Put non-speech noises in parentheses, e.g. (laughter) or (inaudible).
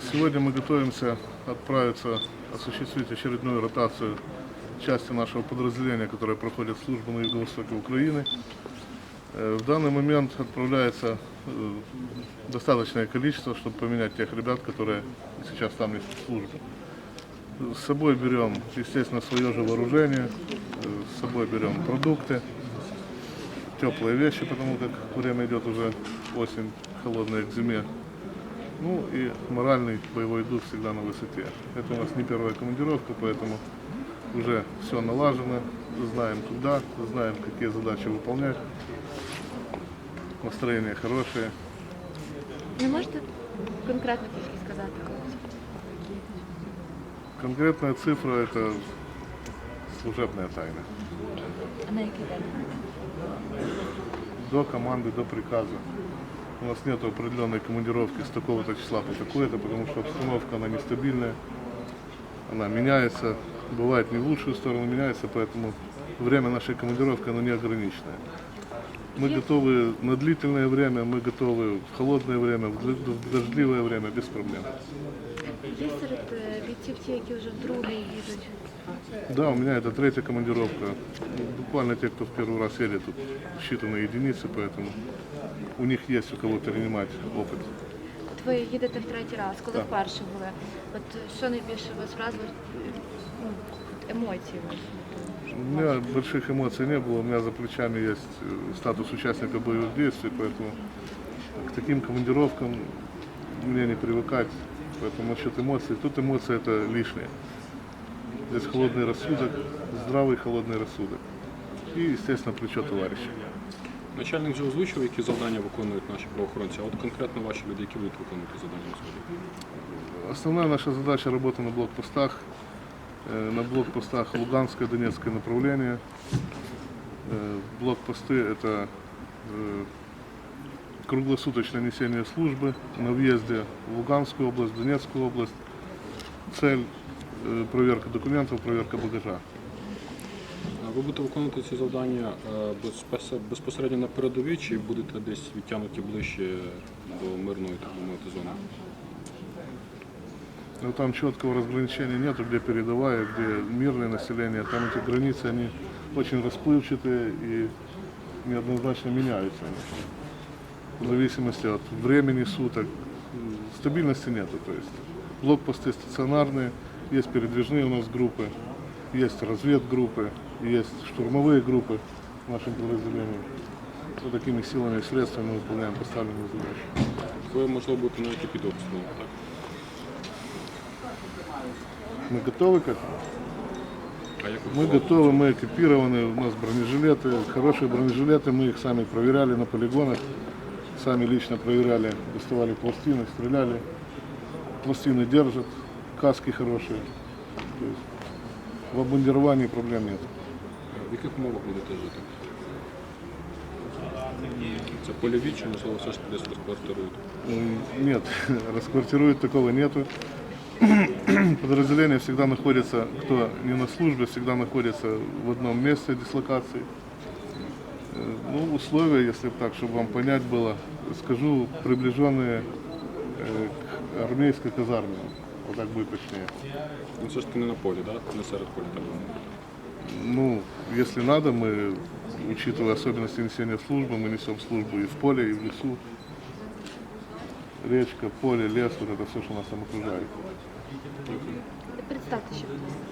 Сегодня мы готовимся отправиться осуществить очередную ротацию части нашего подразделения, которое проходит службу на юго-востоке Украины. Э, В данный момент отправляется э, достаточное количество, чтобы поменять тех ребят, которые сейчас там несут службу. С собой берем, естественно, свое же вооружение, э, с собой берем продукты, теплые вещи, потому как время идет уже осень, холодная к зиме. Ну и моральный боевой дух всегда на высоте. Это у нас не первая командировка, поэтому уже все налажено, знаем куда, знаем, какие задачи выполнять. Настроение хорошее. Не можете конкретно тільки сказати? Конкретная цифра – это служебная тайна. А на який день? До команды, до приказа. У нас нет определенной командировки с такого-то числа по такое-то, потому что обстановка она нестабильная, она меняется, бывает не в лучшую сторону меняется, поэтому время нашей командировки оно не ограниченное. Мы готовы на длительное время, мы готовы в холодное время, в дождливое время без проблем Є серед е, бійців ті, які вже вдруге їдуть. Да, у меня это третья командировка. Буквально те, кто в первый раз едет, тут считанные единицы, поэтому у них есть у кого перенимать опыт. От ви їдете в третій раз, коли Так. вперше були. От що найбільше вас вразило? Ну, от емоції ваші? У меня больших эмоций не было, у меня за плечами есть э, статус участника боевых действий, поэтому к таким командировкам мне не привыкать. Поэтому насчет эмоций, тут эмоции это лишнее. Здесь холодный рассудок, здравый холодный рассудок. И, естественно, плечо товарища. Начальник вже озвучив, які завдання виконують наші правоохоронці, а от конкретно ваші люди, які будуть виконувати завдання на сході. Основная наша задача работа на блокпостах. Э, На блокпостах Луганское, Донецкое направление. Э, Блокпосты – это э, круглосуточное несение службы на въезде в Луганскую область, Донецкую область. Цель э, – проверка документов, проверка багажа. А Ви будете виконувати ці завдання е, безпос- безпосередньо на передовій чи будете десь відтягнуті ближче до мирної так би мовити зони? Но там четкого разграничения нету, где передовая, где мирное население. Там эти границы, они очень расплывчатые и неоднозначно меняются. В зависимости от времени суток. М, Стабильности нету. То есть блокпосты стационарные, есть передвижные у нас группы, есть разведгруппы, есть штурмовые группы в нашем подразделении. Вот такими силами и средствами мы выполняем поставленные задачи. Ви, можливо, будете навіть і під обстрілом, так? Мы готовы к этому? А як ви Мы готували? готовы, мы экипированы, у нас бронежилеты, хорошие бронежилеты, мы их сами проверяли на полигонах, сами лично проверяли, доставали пластины, стреляли, пластины держат, каски хорошие. То есть в обмундировании проблем нет. В яких умовах будете жити? Це польові чи можливо все ж десь розквартирують? М, Нет, (laughs) расквартируют такого нету. (clears throat) Подразделение всегда находится, кто не на службе, всегда находится в одном месте дислокации. Ну, условия, если так, чтобы вам понять было, скажу, приближенные э, к армейской казарме. Вот так будет точнее. Ну все ж таки не на полі, так? Не серед поля, би мовити. Ну, если надо, мы, учитывая особенности несения службы, мы несем службу и в поле, и в лесу. Речка, поле, лес, вот это все, что нас там окружает. Представте ще, будь ласка.